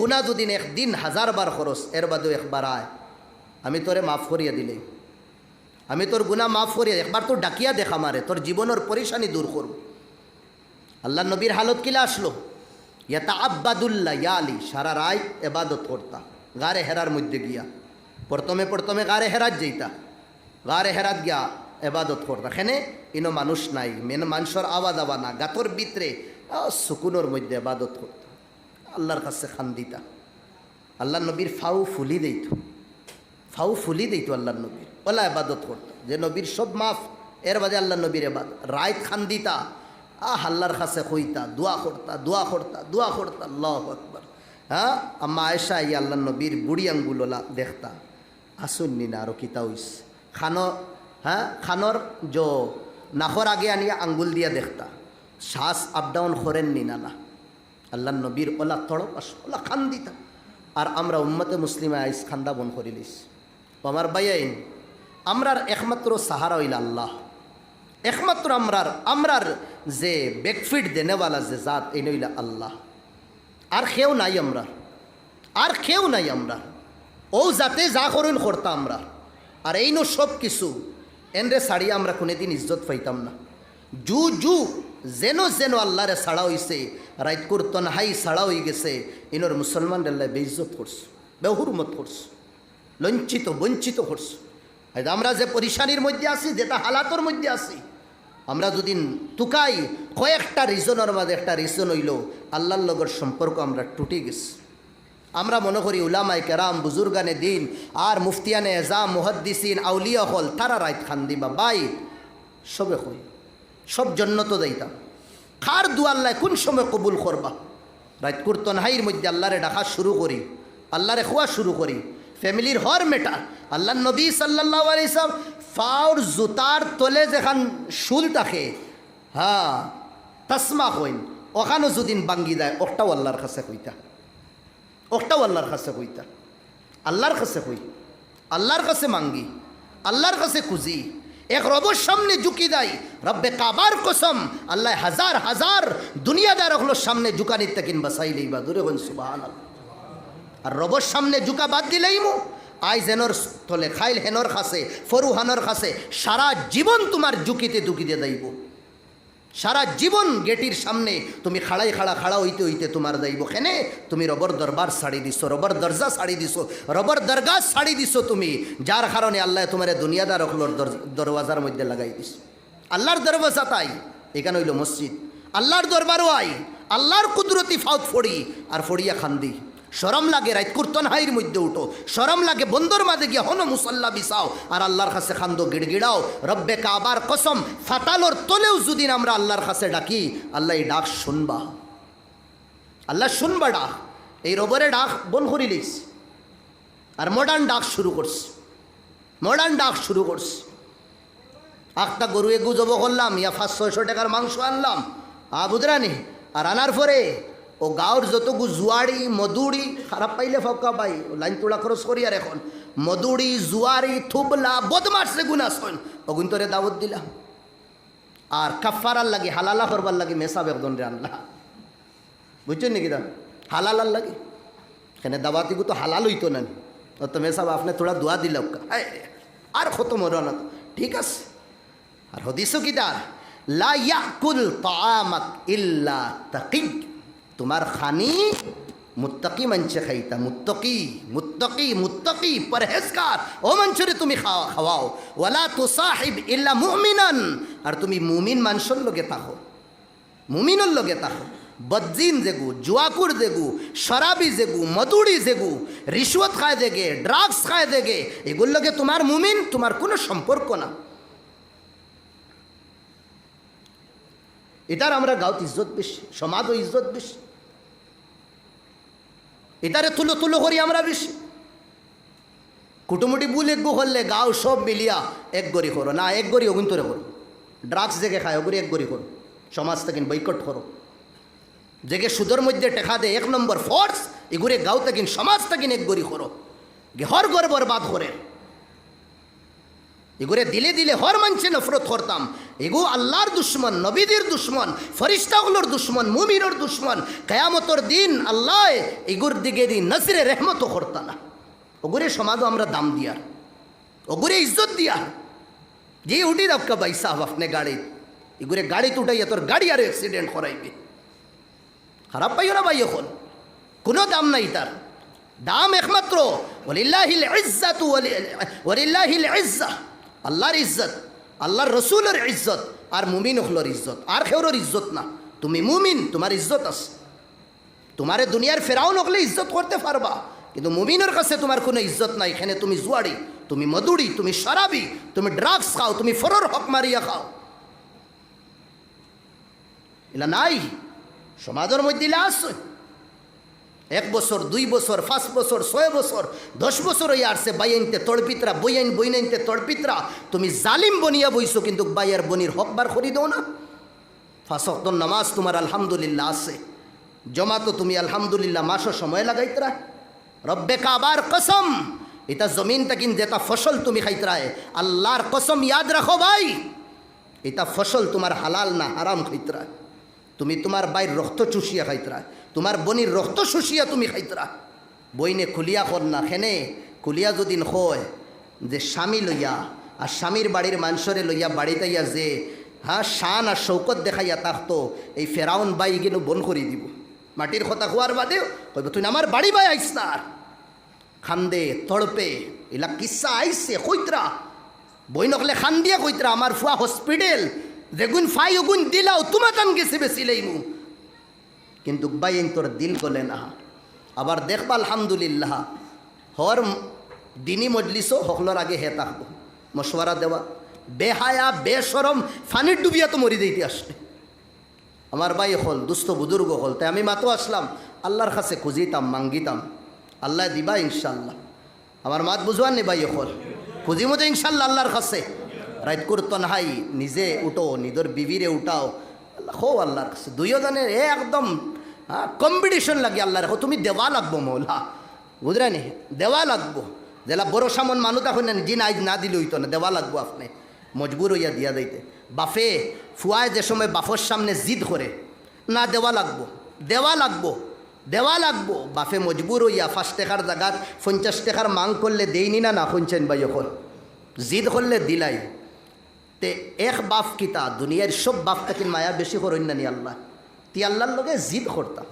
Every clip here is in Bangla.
গুণা দুদিন একদিন হাজার বার খরচ, এর বাদেও একবার আয়। আমি তোরে মাফ করিয়া দিলে আমি তোর গুণা মাফ করিয়া, একবার তোর ডাকিয়া দেখা মারে তোর জীবনের পরিশানি দূর করব। আল্লাহ নবীর হালত কিলা আসলো? ইয়াতা আব্বাদুল্লাহ ইয়া আলী সারা রায় এবাদত করতা। গারে হেরার মধ্যে গিয়া। প্রথমে প্রথমে গারে হেরাত যেইতা। গারে হেরাত গিয়া এবাদত করতা। খেনে ইনো মানুষ নাই, মেন মানুষের আওয়াজ আওয়া না। গাতর ভিতরে সুকুনোর মধ্যে এবাদত করতা আল্লাহর কাছে খান দিতা আল্লাহ নবীর ফাউ ফুলি দিত ফাউ ফুলি দিত আল্লাহ নবীর। ওলা এবাদত করত। যে নবীর সব মাফ, এর বাদে আল্লাহ নবীর এবাদ রায়ত খান দিতা আহ, আল্লাহর কাছে কইতা দোয়া করতা দোয়া করতা দোয়া করতা, আল্লাহ আকবর। হ্যাঁ? আম্মা আয়সা এই আল্লাহ নবীর বুড়ি আঙ্গুলোলা দেখতা। আসুননি না আরও কিতা হইস খানো হ্যাঁ? খানোর যো নাখর আগে আনিয়া আঙ্গুল দিয়া দেখতা। শ্বাস আপ ডাউন করেননি না না। আল্লাহ নবীর ওলা তড়প আস ওলা খান দিতা আর আমরা উম্মতে মুসলিমে আইস খান্দা বন করিলিস আমার বাইন আমরার একমাত্র সাহারা হইল আল্লাহ। একমাত্র আমরার আমরার যে বেকফিট দেনেওয়ালা যে জাত, এই নইলা আল্লাহ। আর কেউ নাই আমরা আর কেউ নাই আমরা ও যাতে যা করুন করতাম আমরা। আর এই নো সব কিছু, এনরে সাড়িয়ে আমরা কোনোদিন ইজ্জত পাইতাম না। জু জু যেন যেন আল্লাহরে সাড়া হইছে রাইত করতন হাই সাড়া হয়ে গেছে ইনোর মুসলমান আল্লাহ বেইজ্জত করছে বেহুরমত করছে লঞ্চিত বঞ্চিত করছে আমরা যে পরিশানির মধ্যে আছি যেটা হালাতর মধ্যে আছি আমরা যদি তুকাই কয়েকটা রিজনের মাঝে একটা রিজন হইল আল্লাহর লগর সম্পর্ক আমরা টুটে গেছি আমরা মনে করি উলামাই কেরাম বুজুর্গানে দিন আর মুফতিয়ানে এজাম মুহদ্দিসিন আউলিয়া হল তারা রাইত খান দিবা বাই সবে হই সব জন্য তো দিতাম খার দু আল্লাহ কোন সময় কবুল করবা? রাইত কুর্তন হাইর মধ্যে আল্লাহরে ডাকা শুরু করি, আল্লাহরে খোয়া শুরু করি। ফ্যামিলির হর মেটা আল্লাহ নবী সাল্লাহ আলিসাম ফাউর জুতার তলে যেখান শুল থাকে হ্যাঁ তসমা হইন ওখানো যদিন বাঙ্গি দেয়, ওটাও আল্লাহর কাছে কইতা। ওটাও আল্লাহর কাছে কইতা। আল্লাহর কাছে কই? আল্লাহর কাছে মাঙ্গি, আল্লাহর কাছে খুঁজি। এক রবর সামনে ঝুঁকি দেয়। রব্বে কাবার কসম, আল্লাহ হাজার হাজার দুনিয়াদার হলো সামনে ঝুঁকানি তাকিন বাসাইলেই বা, দূরে হন সুবাহ আর রবর সামনে ঝুঁকা বাদ দিলেই মু আইজ হেনর তলে খাইল হেনর খাসে, ফরু হানর খাসে, সারা জীবন তোমার ঝুঁকিতে দুকিতে দাইব। সারা জীবন গেটির সামনে তুমি খাড়াই খাড়া খাড়া হইতে হইতে তোমার দাইব খেনে তুমি রবর দরবার ছাড়ি দিছো, রবর দরজা ছাড়ি দিছো, রবর দরগা ছাড়ি দিছো তুমি, যার কারণে আল্লাহ তোমার দুনিয়াদার রখলোর দরওয়াজার মধ্যে লাগাই দিস আল্লাহর দরওয়াজা তাই, এখানে হইল মসজিদ। আল্লাহর দরবারও আই, আল্লাহর কুদরতি ফাউত ফড়ি, আর ফড়িয়া খান্দি। সরম লাগে, রাইত কুর্তন হাইর মধ্যে উঠো। সরম লাগে, বন্দর মাঝে গিয়ে হনো মুসল্লা বিসাও আর আল্লাহর কাছে খান্দো গিড়গিড়াও। রব্বে কাবার কসম ফাতালোর তলেও যদি আমরা আল্লাহর কাছে ডাকি, আল্লাহ এই ডাক শুনবা। আল্লাহ শুনবা ডাক। এই রবরে ডাক বন করিলিস আর মডার্ন ডাক শুরু করছে। মডার্ন ডাক শুরু করছে। আখটা গরু এগু জব করলাম, ইয়া পাঁচ ছয়শো টাকার মাংস আনলাম। আ বুধরানি আর আনার পরে ও গাঁৱৰ যতগু জুৱাৰী, মধুৰি খারাপ পাইলে ফকা পাই লাইন তোলা খরচ করি আর এখন। মধুরি জুয়ারি থুবলা বদমাস সেগুন আসন ওগুন তোরে দাওয়াত দিলাম আর কাফারার লাগে, হালালা করবার লাগে মেসা বেগদন রে আনলা। বুঝছেন নাকি দা হালালার লাগে। এখানে দাওয়াতিগু তো হালাল হইতো না তো মেসাব আপনি থোড়া দোয়া দিল আর খতম হলো না। ঠিক আছে। আর হদিসও কি তার লা ইয়াকুল তাআমাক ইল্লা তাকিক তোমার খানি মুত্তাকি মঞ্চে খাইতা, মুত্তকি মুত্তকি মুত্তকি, পরহেজগার। ও মঞ্চরে, তুমি খাওয়া, খাওয়াও। ওয়ালা তুসাহিব ইল্লা মুমিনান। আর তুমি মুমিন মানুষের লগে থাকো। মুমিনের লগে থাকো। বজ্জিন জেগু, জুয়াকুর জেগু, শরাবি জেগু মধুরি জেগু রিশ্বত খায় দেগে ড্রাগস খায় দেগে লগে তোমার মুমিন, তোমার কোনো সম্পর্ক না। এটার আমরা গাঁত ইজ্জত বেশি, সমাজও ইজ্জত বেশি। এটারে তুলো তুলো করি আমরা বেশি। কুটুমুটি বুল এক করলে গাও সব মিলিয়া এক গড়ি করো। না, এক গড়ি অগুন্তরে করো। ড্রাগস জেগে খায় ওগুলি এক গড়ি করো। সমাজ থেকে বৈকট করো। জেগে সুদর মধ্যে টেকা দে এক নম্বর ফোর্স এগুরে গাও থাকিন সমাজ থাকিন এক গড়ি করো। ঘর গর্বর বরবাদ করে এগুরে দিলে দিলে হর মানছে নফরত করতাম। এগু আল্লাহর দুশ্মন, নবীদের দুশ্মন, ফরিস্তাগুলোর দুশ্মন, মুমিনের দুশ্মন, কেয়ামতর দিন আল্লাহ এগুর দিকে দিন নসরে রেহমতও করতা না ওগুরে সমাজও আমরা দাম দিয়ার। ওগুরে ইজ্জত দিয়ার। যে উঠি রক্কা ভাই সাহেব আপনি গাড়ি, এগুরে গাড়ি উঠাইয়া তোর গাড়ি আর অ্যাক্সিডেন্ট করাইবে। খারাপ পাইও না ভাই এখন। কোনো দাম নাই তার। দাম একমাত্র, ওলিল্লাহিল ইজ্জাতু ওলিল্লাহিল ইজ্জা। আল্লাহর ইজ্জত, আল্লাহর রসুলের ইজ্জত, আর মুমিন হলোর ইজ্জত, আর খেউরের ইজ্জত না। তুমি মুমিন, তোমার ইজ্জত আছে। তোমারে দুনিয়ার ফেরাও নকলে ইজ্জত করতে পারবা, কিন্তু মুমিনের কাছে তোমার কোনো ইজ্জত নাই। এখানে তুমি জুয়াড়ি, তুমি মধুরি তুমি শরাবি, তুমি ড্রাগস খাও, তুমি ফরর হক মারিয়া খাও। এলা নাই, সমাজের মধ্যে ইলা এক বছর, দুই বছর, পাঁচ বছর, ছয় বছর, দশ বছর হয়ে আসছে। বাইনতে তড়পিতরা, বইয়াইন, বইনাইনতে তড়পিতরা। তুমি জালিম বনিয়া বইছো, কিন্তু বাইয়ার বনির হক বার করি দাও না। ফাঁসক্ত নামাজ তোমার আলহামদুলিল্লাহ আছে। জমা তো তুমি আলহামদুলিল্লাহ মাসও সময় লাগাইতরা রব্বে কাবার কসম, এটা জমিন তাকিন যেটা ফসল তুমি খাইতরায় আল্লাহর কসম, ইয়াদ রাখো ভাই। এটা ফসল তোমার হালাল না হারাম খাইতরা তুমি তোমার বাইর রক্ত চুষিয়া খাইতরা। তোমার বনির রক্ত শুষিয়া তুমি খাইতরা। বইনে খুলিয়া কর না, খেনে খুলিয়া যদি হয় যে স্বামী লইয়া আর স্বামীর বাড়ির মানুষরে লইয়া বাড়িতে ইয়া যে হ্যাঁ শান আর শৌকত দেখাইয়া থাকতো এই ফেরাউন বাই কিন্তু বন করি দিব। মাটির কথা খোয়ার বাদেও কইব, তুই আমার বাড়ি বাই আইস না খান্দে, তড়পে এলা কিসা আইসে কইতরা। বই নকলে খান দিয়া কইতরা আমার ফুয়া হসপিটাল যেগুন ফাই ওগুন দিলাও তোমার তান গেছে বেশি লইমু। কিন্তু বাইন তোর দিল গলে না। আবার দেখবা আলহামদুলিল্লাহ, হর দিনী মজলিসও হকলর আগে হে থাকব মশওয়ারা দেওয়া, বেহায়া বেসরম ফানির ডুবিয়া তো মরি দিতে আসলে। আমার ভাই হল, দুস্থ বুজুর্গ হল, তাই আমি মাতো আসলাম, আল্লাহর কাছে খুঁজিতাম, মাঙ্গিতাম। আল্লাহ দিবা ইনশাল্লাহ আমার মাত বুঝবান নি ভাই হল খুঁজি মতো ইনশাল্লাহ আল্লাহর কাছে। রাইত করতন হাই, নিজে উঠো নিজের বিবিরে উঠাও। হো আল্লাহর কাছে। দুইজনের এ একদম হ্যাঁ কম্পিটিশন লাগে আল্লাহর হো তুমি দেওয়া লাগবো, মৌলা। বুঝলেনি দেওয়া লাগবো। যেলা বড় সামন মানুষ এখন জি না না দিলে হইতো না, দেওয়া লাগবো আপনি। মজবুর হইয়া দিয়া দিতে বাফে ফুয়ায় যে সময় বাফর সামনে জিদ করে, না দেওয়া লাগবো। দেওয়া লাগবো। দেওয়া লাগবো। বাফে মজবুর হইয়া পাঁচ টাকার জায়গাত পঞ্চাশ টাকার মাং করলে দেইনি না না শুনছেন ভাই এখন? জিদ করলে দিলাই। তে এক বাপ কিতা দুনিয়ার সব বাপ তাকিন মায়া বেশি করেন না নি আল্লাহ। তি আল্লাহর লগে জিদ করতাম।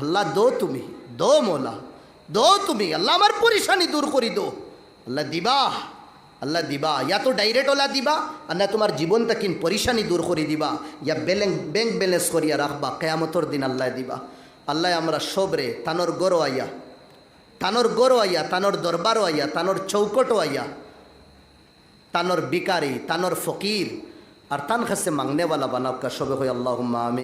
আল্লাহ, দো তুমি, দো মোলা, দো তুমি, আল্লাহ আমার পরিশানি দূর করি দো। আল্লাহ, দিবা আল্লাহ, দিবা। ইয়া তো ডাইরেক্ট ওলা দিবা, আর না তোমার জীবন তাকিন পরিশানি দূর করে দিবা। ইয়া ব্যালেন্স ব্যাংক ব্যালেন্স করিয়া রাখবা, কেয়ামতর দিন আল্লাহ দিবা। আল্লাহ, আমরা সবরে তানোর গরো আইয়া, তানোর গরো আইয়া, তানোর দরবারও আইয়া, তানোর চৌকটও আইয়া তানোর বিকারি তানোর ফকির আর তান খাসে মাংনেওয়ালা বানাবকা সবে হয়ে আল্লাহ আমি